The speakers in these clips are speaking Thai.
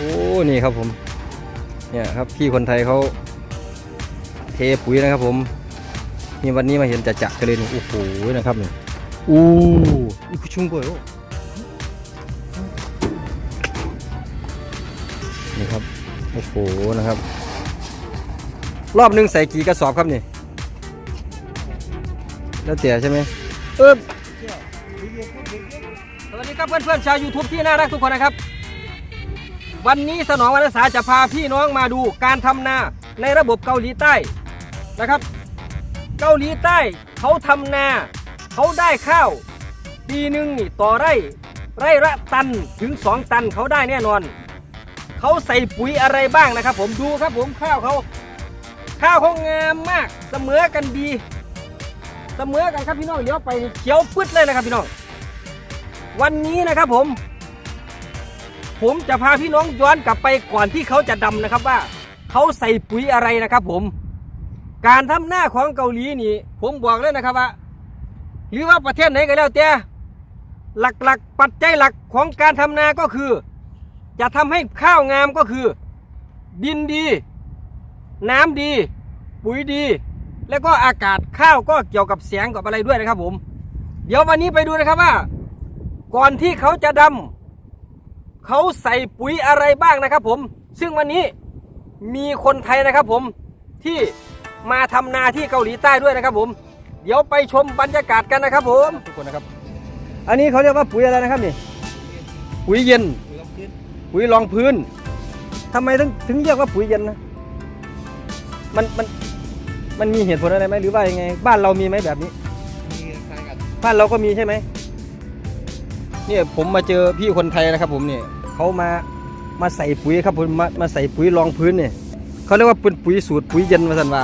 อ้นี่ครับผม เนี่ยครับพี่คนไทยเขาเทปุ๋ยนะครับผมนี่วันนี้มาเห็นจะจะกันเลยโอ้โหนะครับนี่อู้อีกชุ่มกว่านี่ครับโอ้โหนะครับ รอบหนึ่งใส่กี่กระสอบครับนี่แล้วแต่ใช่ไหมเออสวัสดีครับเพื่อนๆชาว YouTube ที่น่ารักทุกคนนะครับ วันนี้สนองวันอาสาจะพาพี่น้องมาดูการทำนาในระบบเกาหลีใต้นะครับ เกาหลีใต้เขาทำนาเขาได้ข้าว ปีหนึ่งนี่ต่อไร่ไร่ละตันถึง 2 ตันเขาได้แน่นอน เขาใส่ปุ๋ยอะไรบ้างนะครับ ผมดูครับผมข้าวเขาข้าวเขางามมากเสมอกันดี เสมอกันครับพี่น้องเดี๋ยวไปเขียวปึ๊ดเลยนะครับพี่น้อง วันนี้นะครับผม ผมจะพาพี่น้องย้อนกลับไปก่อนที่เขาจะดำนะครับว่าเขาใส่ปุ๋ยอะไรนะครับผม การทำหน้าของเกาหลีนี่ ผมบอกเลยนะครับว่า หรือว่าประเทศไหนก็แล้วแต่หลักๆ ปัจจัยหลักของการทำนาก็คือ จะทำให้ข้าวงามก็คือ ดินดี น้ำดี ปุ๋ยดี แล้วก็อากาศข้าวก็เกี่ยวกับแสงกับอะไรด้วยนะครับผม เดี๋ยววันนี้ไปดูนะครับว่า ก่อนที่เขาจะดำ เขาใส่ปุ๋ยอะไรบ้างนะครับผม ซึ่งวันนี้มีคนไทยนะครับผมที่มาทำนาที่เกาหลีใต้ด้วยนะครับผม เดี๋ยวไปชมบรรยากาศกันนะครับผมทุกคนนะครับ อันนี้เขาเรียกว่าปุ๋ยอะไรนะครับนี่ ปุ๋ยเย็น ปุ๋ยรองพื้นทำไมถึงถึงเรียกว่าปุ๋ยเย็นนะ มันมันมันมีเหตุผลอะไรไหมหรือว่ายังไง บ้านเรามีไหมแบบนี้บ้านเราก็มีใช่ไหม เนี่ยผมมาเจอพี่คนไทยนะครับผมเนี่ยเขามามาใส่ปุ๋ยครับผมมามาใส่ปุ๋ยรองพื้นเนี่ยเขาเรียกว่าเป็นปุ๋ยสูตรปุ๋ยเย็นมาสันว่า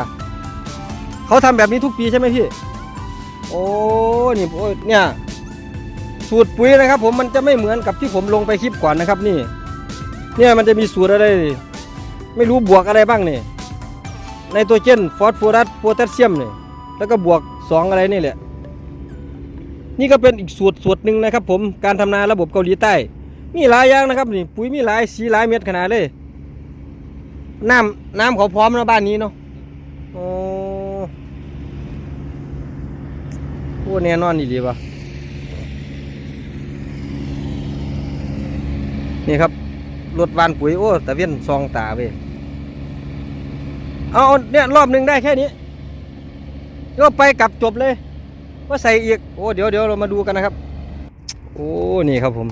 เขาทำแบบนี้ทุกปีใช่ไหมพี่ โอ้นี่โอ้เนี่ยสูตรปุ๋ยนะครับ ผมมันจะไม่เหมือนกับที่ผมลงไปคลิปก่อนนะครับนี่ เนี่ยมันจะมีสูตรอะไร ไม่รู้บวกอะไรบ้างเนี่ไนโตรเจนฟอสฟอรัสโพแทสเซียมนี่ยแล้วก็บวกสองอะไรนี่แหละ นี่ก็เป็นอีกสูตรสูตรหนึ่งนะครับ ผมการทำนาระบบเกาหลีใต้ มีหลายอย่างนะครับนี่ปุ๋ยมีหลายสีหลายเม็ดขนาดเลยน้ำน้ำเขาพร้อมนะบ้านนี้เนาะโอ้โหแน่นอนดีป่ะนี่ครับรถวานปุ๋ยโอ้ตะเวียนซองตาเว้ยเอาเอาเนี่ยรอบหนึ่งได้แค่นี้ก็ไปกลับจบเลย ว่าใส่อีกโอ้เดี๋ยวเดี๋ยวเรามาดูกันนะครับ โอ้นี่ครับผม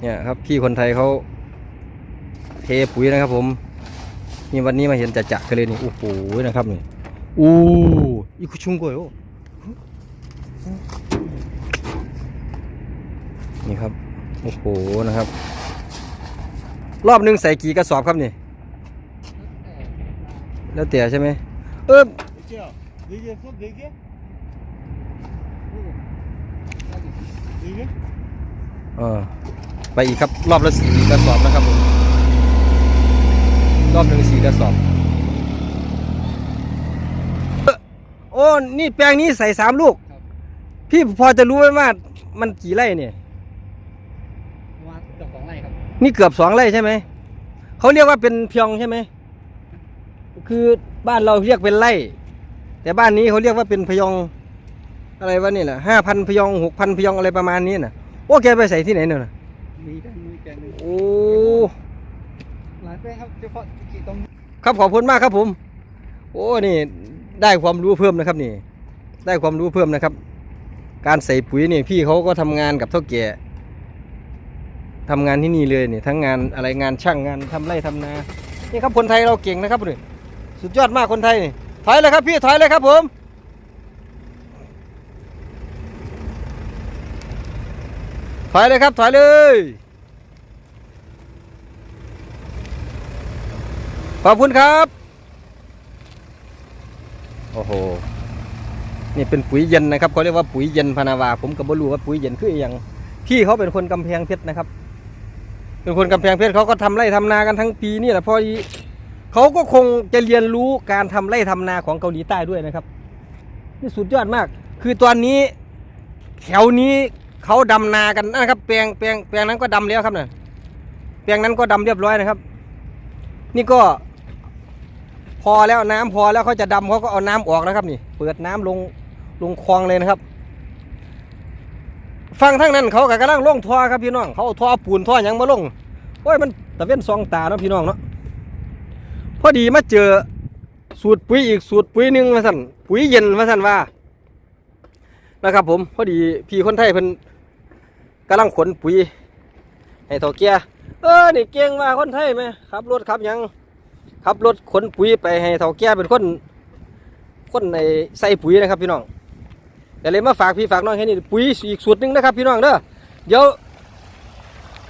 เนี่ยครับพี่คนไทยเขาเทปุ๋ยนะครับ ผมนี่วันนี้มาเห็นจะจะกันเลยนี่โอ้โหนะครับนี่อู้อีกชุ่มกว่าโอ้นี่ครับโอ้โหนะครับ รอบหนึ่งใส่กี่กระสอบครับนี่ แล้วแต่ใช่ไหมเออ เออไปอีกครับ รอบละสี่กระสอบนะครับผมรอบหนึ่งสี่กระสอบเอ้อโอ้นี่แปลงนี้ใส่สามลูก พี่พอจะรู้ไหมว่ามันกี่ไร่เนี่ยประมาณเกือบสองไร่ครับ นี่เกือบสองไร่ใช่ไหม เขาเรียกว่าเป็นเพียงใช่ไหม คือบ้านเราเรียกเป็นไร่ แต่บ้านนี้เขาเรียกว่าเป็นพยอง อะไรวะนี่แหละห้าพันพยองหกพันพยองอะไรประมาณนี้น่ะโอ้แกไปใส่ที่ไหนเนี่ยน่ะมีแปลงมีแปลงหนึ่งโอ้หลายแปลงครับเฉพาะกี่ตรงครับขอบคุณมากครับผม โอ้นี่ได้ความรู้เพิ่มนะครับนี่ ได้ความรู้เพิ่มนะครับ การใส่ปุ๋ยนี่พี่เขาก็ทำงานกับเท่าแก่ทำงานที่นี่เลยนี่ทั้งงานอะไรงานช่างงานทำไร่ทำนานี่ครับคนไทยเราเก่งนะครับนี่สุดยอดมากคนไทยนี่ถอยเลยครับพี่ถอยเลยครับผม อยเลยครับ ถอยเลย ขอบคุณครับ โอ้โห นี่เป็นปุ๋ยเย็นนะครับเขาเรียกว่าปุ๋ยเย็นพนาวา ผมก็บ่รู้ว่าปุ๋ยเย็นคืออย่างพี่เขาเป็นคนกำแพงเพชรนะครับ เป็นคนกำแพงเพชรเขาก็ทำไร่ทำนากันทั้งปีนี่แหละพอดีเขาก็คงจะเรียนรู้การทำไร่ทำนาของเกาหลีใต้ด้วยนะครับ นี่สุดยอดมาก คือตอนนี้แถวนี้ เขาดำนากันนะครับ แปลงแปลงแปลงนั้นก็ดำแล้วครับเนี่ยแปลงนั้นก็ดำเรียบร้อยนะครับ นี่ก็ พอแล้วน้ำพอแล้วเขาจะดำเขาก็เอาน้ำออกนะครับนี่ เปิดน้ำลงลงคลองเลยนะครับฟังทั้งนั้นเขาก็กำลังลงท่อครับพี่น้อง เขาเอาท่อปูนท่อยังมาลงโอ้ยมันตะเว้นซองตาเนาะพี่น้องเนาะพอดีมาเจอสูตรปุ๋ยอีกสูตรปุ๋ยหนึ่งมาสั่นปุ๋ยเย็นมาสั่นว่า นะครับผมพอดีพี่คนไทยเพิ่นกำลังขนปุ๋ยให้เถ่าแก่เออนี่เก่งว่าคนไทยไหมขับรถขับยังขับรถขนปุ๋ยไปให้เถ่าแก่เป็นคนคนในใส่ปุ๋ยนะครับพี่น้องก็เลยมาฝากพี่ฝากน้องแค่นี้ปุ๋ยอีกสูตรหนึงนะครับ พี่น้องเด้อเดี๋ยว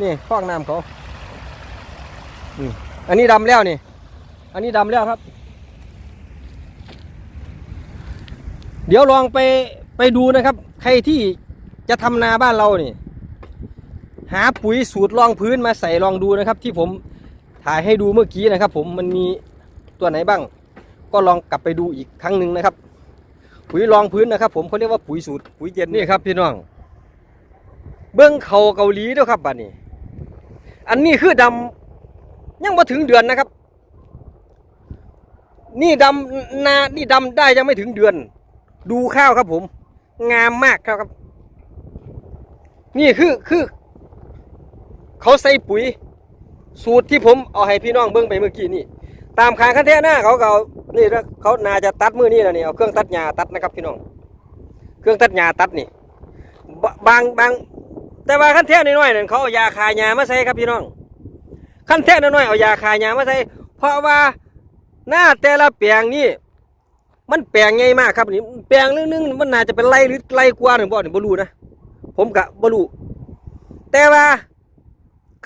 นี่ฟอกน้ำเขาอันนี้ดำแล้วนี่อันนี้ดำแล้วครับ เดี๋ยวลองไป ไปดูนะครับ ใครที่จะทำนาบ้านเรานี่ หาปุ๋ยสูตรรองพื้นมาใส่ลองดูนะครับ ที่ผมถ่ายให้ดูเมื่อกี้นะครับ ผมมันมีตัวไหนบ้าง ก็ลองกลับไปดูอีกครั้งหนึ่งนะครับ ปุ๋ยรองพื้นนะครับ ผมเขาเรียกว่าปุ๋ยสูตรปุ๋ยเย็นนี่ครับพี่น้อง เบิ้งเขาเกาหลีด้วยครับบัดนี้ อันนี้คือดำยังมาถึงเดือนนะครับ นี่ดำนานี่ดำได้ยังไม่ถึงเดือน ดูข้าวครับผม งามมากครับครับ นี่คือคือ เขาใส่ปุ๋ย สูตรที่ผมเอาให้พี่น้องเบิ้งไปเมื่อกี้นี่ ตามคางคันแท้หน้าเขาก็เอานี่เขานาจะตัดมือนี่นะนี่เอาเครื่องตัดหญ้าตัดนะครับพี่น้อง เครื่องตัดหญ้าตัดนี่ บางบาง แต่ว่าขั้นแท้น้อยๆนั่นเขาเอายาคาหญ้ามาใส่ครับพี่น้องขั้นแท้น้อยๆเอายาคาหญ้ามาใส่เพราะว่าหน้าแต่ละแปลงนี่ มันแปลงใหญ่มากครับนี่แปลงนึงนึงมันน่าจะเป็นไรหรือไรกว่าหนึ่งบ่หนึ่งบรูนะผมกะบรูแต่ว่า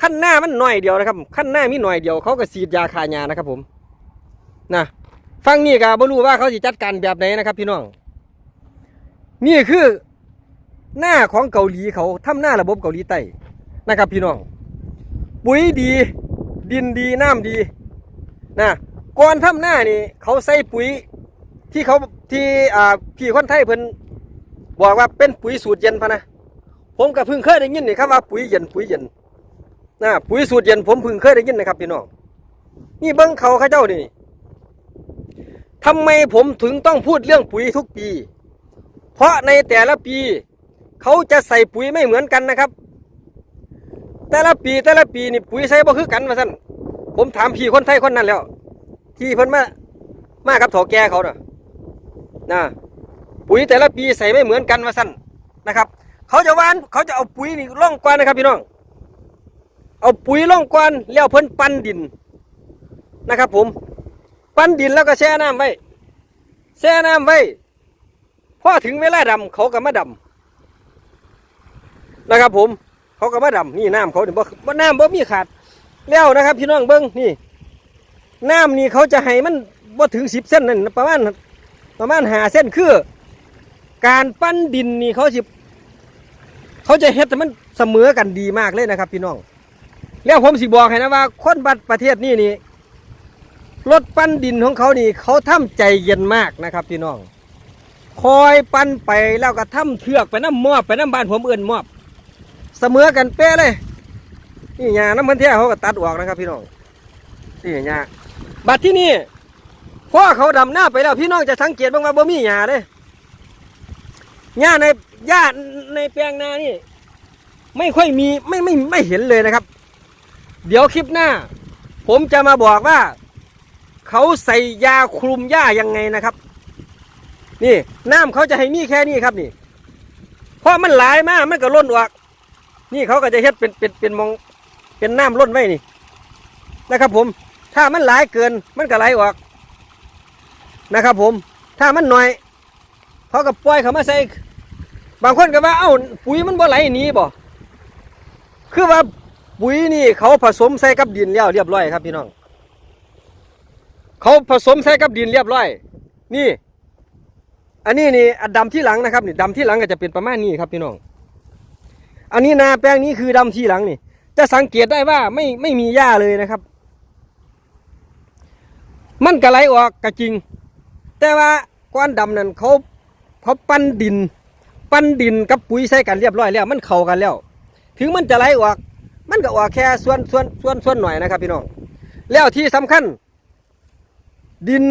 ขั้นหน้ามันหน่อยเดียวนะครับขั้นหน้ามีหน่อยเดียวเขาก็ฉีดยาคาหญ้านะครับ ผมนะฟังนี่ก็บ่รู้ว่าเขาจะจัดการแบบไหนนะครับ พี่น้องนี่คือหน้าของเกาหลีเขาทำหน้าระบบเกาหลีใต้นะครับ พี่น้อง ปุ๋ยดี ดินดีน้ำดีนะก่อนทำหน้านี่เขาใส่ปุ๋ย ที่เขาที่อ่าพี่คนไทยเพิ่นบอกว่าเป็นปุ๋ยสูตรเย็นพะนะผมก็เพิ่งเคยได้ยินนี่ครับว่าปุ๋ยเย็นปุ๋ยเย็นนะปุ๋ยสูตรเย็นผมเพิ่งเคยได้ยินนะครับพี่น้องนี่เบิ้งเขาเขาเจ้านี่ทำไมผมถึงต้องพูดเรื่องปุ๋ยทุกปี เพราะในแต่ละปีเขาจะใส่ปุ๋ยไม่เหมือนกันนะครับ แต่ละปีแต่ละปีนี่ปุ๋ยใส่บ่คือกันมาสั่นผมถามพี่คนไทยคนนั้นแล้ว ที่เพิ่นมามากับถอแกเขาเน่ะ นะปุ๋ยแต่ละปีใส่ไม่เหมือนกันมาสั่นนะครับ เขาจะวานเขาจะเอาปุ๋ยนี่ล่องกวนนะครับพี่น้อง เอาปุ๋ยล่องกวนแล้วเพิ่นปั้นดินนะครับ ผม ปั้นดินแล้วก็แช่น้ำไว้แช่น้ำไว้พอถึงเวลาดำเขาก็มาดำนะครับ ผมเขาก็มาดำนี่น้ำเขาเนี่ยบ่บ่น้ำบ่มีขาดแล้วนะครับ พี่น้องเบิ้งนี่น้ำนี่เขาจะให้มันบ่ถึงสิบเส้นนั่นประมาณ ประมาณหาเส้นคือ การปั้นดินนี่เขาสิเขาจะเฮ็ดให้มันเสมอกันดีมากเลยนะครับ พี่น้อง แล้วผมสิบอกให้นะว่า คนบัดประเทศนี่นี่รถปั้นดินของเขานี่ เขาทำใจเย็นมากนะครับ พี่น้อง คอยปั้นไปแล้วก็ทำเทือกไปน้ำมอบไปน้ำบ้านผมเอื่นมอบ เสมอกันเป๊ะเลยนี่หญ้าน้ำมันเที่เขาก็ตัดออกนะครับ พี่น้องนี่หญ้าบัดที่นี่ พอเขาดำหน้าไปแล้วพี่น้องจะสังเกตบ้างว่าบ่มีหญ้าเลยหญ้าในหญ้าในแปลงนานี่ ไม่ค่อยมีไม่ไม่ไม่เห็นเลยนะครับ เดี๋ยวคลิปหน้า ผมจะมาบอกว่า เขาใส่ยาคลุมหญ้ายังไงนะครับ นี่น้ำเขาจะให้มีแค่นี้ครับนี่เพราะมันหลายมากมันก็ล้นออกนี่เขาก็จะเฮ็ดเป็นเป็นเป็นมองเป็นน้ำล้นไว้นี่นะครับ ผม ถ้ามันหลายเกินมันก็ไหลออก นะครับ ผม ถ้ามันหน่อยเขาก็ปล่อยเขามาใส่บางคนก็ว่าเอ้าปุ๋ยมันบ่ไหลนี้บ่คือว่าปุ๋ยนี่เขาผสมใส่กับดินแล้วเรียบร้อยครับพี่น้อง เขาผสมใส่กับดินเรียบร้อย นี่ อันนี้นี่อันดำที่หลังนะครับนี่ดำที่หลังก็จะเป็นประมาณนี้ครับพี่น้อง อันนี้นาแปลงนี้คือดำที่หลังนี่ จะสังเกตได้ว่าไม่ไม่มีหญ้าเลยนะครับ มันกระไหลออกก็จริง แต่ว่าก้อนดำนั้นเขาเขาปั้นดิน ปั้นดินกับปุ๋ยใส่กันเรียบร้อยแล้ว มันเข้ากันแล้ว ถึงมันจะไหลออก มันก็ออกแค่ส่วนส่วนส่วนส่วนหน่อยนะครับ พี่น้องแล้วที่สำคัญ ดิน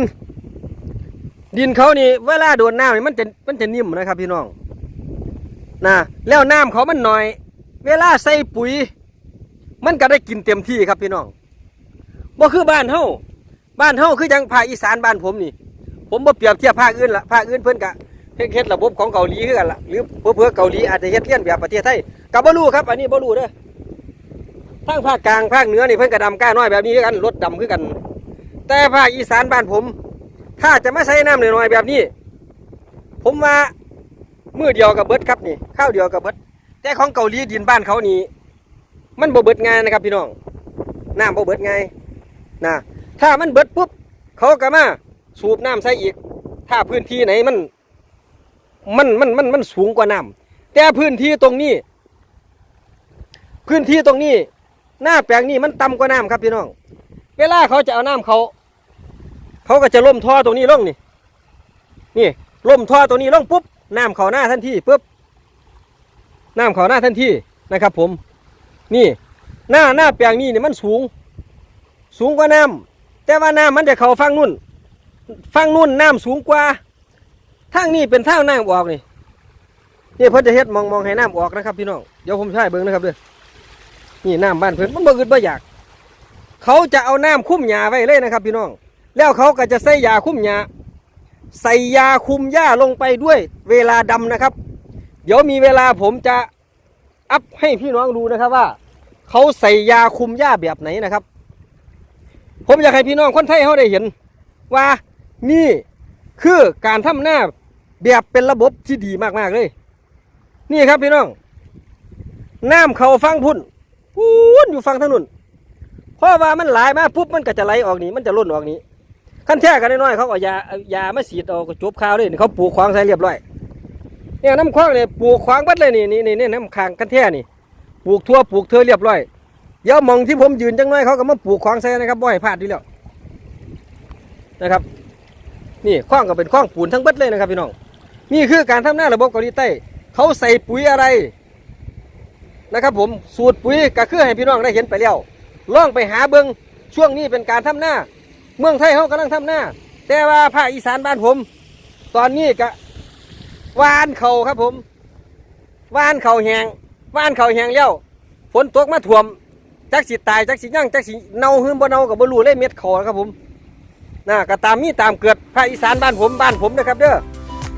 ดินเขานี่ เวลาโดนน้ำนี่มันจะมันจะนิ่มนะครับ พี่น้องนะแล้วน้ำเขามันหน่อย เวลาใส่ปุ๋ย มันก็ได้กินเต็มที่ครับพี่น้องบ่คือบ้านเฮาบ้านเฮาคือจังภาคอีสานบ้านผมนี่ ผมบ่เปรียบเทียบภาคอื่นละภาคอื่นเพิ่นก็เฮ็ดเฮ็ดระบบของเกาหลีคือกันละหรือเพื่อๆเกาหลีอาจจะเฮ็ดเลียนแบบประเทศไทยก็บ่รู้ครับ อันนี้บ่รู้เด้อทางภาคกลางภาคเหนือนี่เพิ่นก็ดำก้าน้อยแบบนี้คือกันรถดำคือกัน แต่ภาคอีสานบ้านผม ถ้าจะไมาใช้น้ำหน่อยๆแบบนี้ ผมว่ามือเดียวกับเบิดครับนี่ข้าวเดียวกับเบิดแต่ของเกาหลีดินบ้านเขานี่มันบ่เบิดง่ายนะครับพี่น้องน้ำบ่เบิดง่ายนะถ้ามันเบิดปุ๊บเขาก็มา สูบน้ำใส่อีก ถ้าพื้นที่ไหนมัน มันมันมันมันสูงกว่าน้ำแต่พื้นที่ตรงนี้ พื้นที่ตรงนี้ หน้าแปลงนี้มันต่ำกว่าน้ำครับพี่น้อง เวลาเขาจะเอาน้ำเขา เขาก็จะล่มท่อตรงนี้ลงนี่ นี่ล่มท่อตรงนี้ลงปุ๊บน้ำเขาหน้าทันทีปุ๊บน้ำเขาหน้าทันทีนะครับ ผม นี่ หน้าหน้าแปลงนี้เนี่ยมันสูง สูงกว่าน้ำแต่ว่าน้ำมันจะเขาฟังนู่น ฟังนู่นน้ำสูงกว่าทางนี้เป็นทางน้ำออกนี่นี่เพิ่นจะเฮ็ดมองมองให้น้ำออกนะครับพี่น้องเดี๋ยวผมใช้เบิ้งนะครับเด้อนี่น้ำบ้านเพิ่นมันบ่อึดบ่อยาก เขาจะเอาน้ำคุ้มหญ้าไว้เลยนะครับ พี่น้อง แล้วเขาก็จะใส่ยาคุ้มหญ้าใส่ยาคุมหญ้าลงไปด้วย เวลาดำนะครับ เดี๋ยวมีเวลาผมจะอัพให้พี่น้องดูนะครับว่า เขาใส่ยาคุมหญ้าแบบไหนนะครับ ผมอยากให้พี่น้องคนไทยเขาได้เห็น ว่า นี่คือการทำหน้าแบบเป็นระบบที่ดีมากๆเลย นี่ครับพี่น้องน้ำเขาฟังพุ่นพูนอยู่ฟังทางนู้นเพราะว่ามันไหลมาปุ๊บมันก็จะไหลออกนี่มันจะล่นออกนี่ขั้นแท้กันน้อยๆเขาเอายายามาฉีดเอาก็จบข่าวเลยเขาปลูกขวางใส่เรียบร้อยเนี่ยน้ำคว้างเนี่ยปลูกขวางบัดเลยนี่นี่นี่นน้ำคางขั้นแท้นี่ปลูกทั่วปลูกเธอเรียบร้อยเดี๋ยวมองที่ผมยืนจังน้อยเขาก็มาปลูกขวางใส่นะครับบ่ให้พลาดดีแล้วนะครับ นี่ขว้างก็เป็นขว้างปูนทั้งเบัดเลยนะครับพี่น้องนี่คือการทำหน้าระบบเกาหลีใต้เขาใส่ปุ๋ยอะไรนะครับผมสูตรปุ๋ยก็คือให้พี่น้องได้เห็นไปแล้วล่องไปหาเบิงช่วงนี้เป็นการทำหน้า เมืองไทยเขากำลังทำหน้า แต่ว่าภาคอีสานบ้านผม ตอนนี้ก็วานเขาครับผมวานเขาแหงวานเขาแหงแล้วฝนตกมาท่วมจักสิตายจักสิยั่งจักสิเน่าหืมบ่เน่ากับบรูเลยเม็ดเขาครับผม นะก็ตามมีตามเกิดภาคอีสานบ้านผมบ้านผมนะครับเด้อ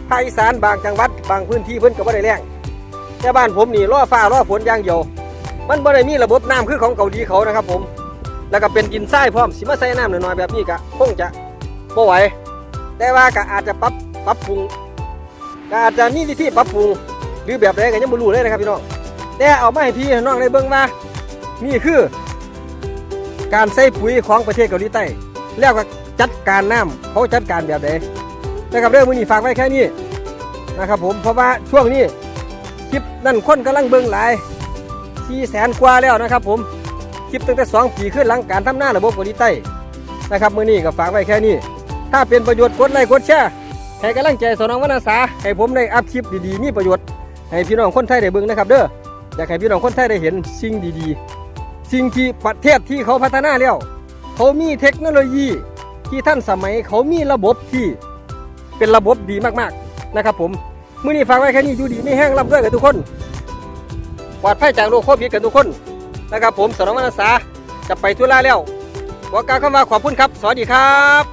ภาคอีสานบางจังหวัดบางพื้นที่เพิ่นก็บ่ได้แรงแต่บ้านผมนี่รอฟ้ารอฝนอย่างเดียวมันบ่ได้มีระบบน้ำคือของเกาหลีเขานะครับผม แล้วก็เป็นดินทรายพร้อมสิมาใส่น้ำหน่อยๆแบบนี้ก็คงจะบ่ไหวแต่ว่าก็อาจจะปรับปรับปรุงก็อาจจะมีวิธีปรับปรุงหรือแบบใดก็ยังบ่รู้เลยนะครับพี่น้องแต่เอามาให้พี่น้องได้เบิ่งว่านี่คือ การใส่ปุ๋ยของประเทศเกาหลีใต้ แล้วก็ จัดการน้ำเขาจัดการแบบใดนะครับเรื่องมือนี้ฝากไว้แค่นี้นะครับผมเพราะว่าช่วงนี้คลิปนั่นคนกำลังเบิ่งหลายสี่แสนกว่าแล้วนะครับผมคลิปตั้งแต่สองปีขึ้นหลังการทำหน้าระบบกาหลีใต้นะครับมือนี้ก็ฝากไว้แค่นี้ ถ้าเป็นประโยชน์กดไลค์กดแชร์ให้กำลังใจสนองวรรณสาให้ผมได้อัพคลิปดีๆมีประโยชน์ให้พี่น้องคนไทยได้เบิ่งนะครับเด้ออยากให้พี่น้องคนไทยได้เห็นสิ่งดีๆ สิ่งที่ประเทศที่เขาพัฒนาแล้วเขามีเทคโนโลยี ที่ท่านสมัยเขามีระบบที่เป็นระบบดีมากๆนะครับ ผมเมื่อนี้ฟังไว้แค่นี้อยู่ดีไม่แห้งรับด้วยกับทุกคนปลอดภัยจากโรคโควิดกันทุกคนนะครับ ผมสรวัตรษาจะไปทุล่าแล้ววอกาเข้ามาขอบคุณครับ สวัสดีครับ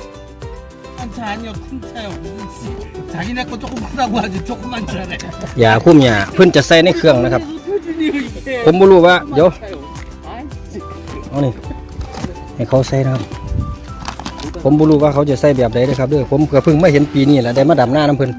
อันชานี่ยกขึ้นเซล자기네거조금크다고하지조금만주라네อย่าคุ้มอย่าเพื่อนจะใส่ในเครื่องนะครับ ผมไม่รู้ว่าเดี๋ยวเอานี่ให้เขาใส่นะครับ ผมไม่รู้ว่าเขาจะใส่แบบใดนะครับเด้อผมก็เพิ่งมาเห็นปีนี้แหละได้มาดำหน้าน้ำเพิ่น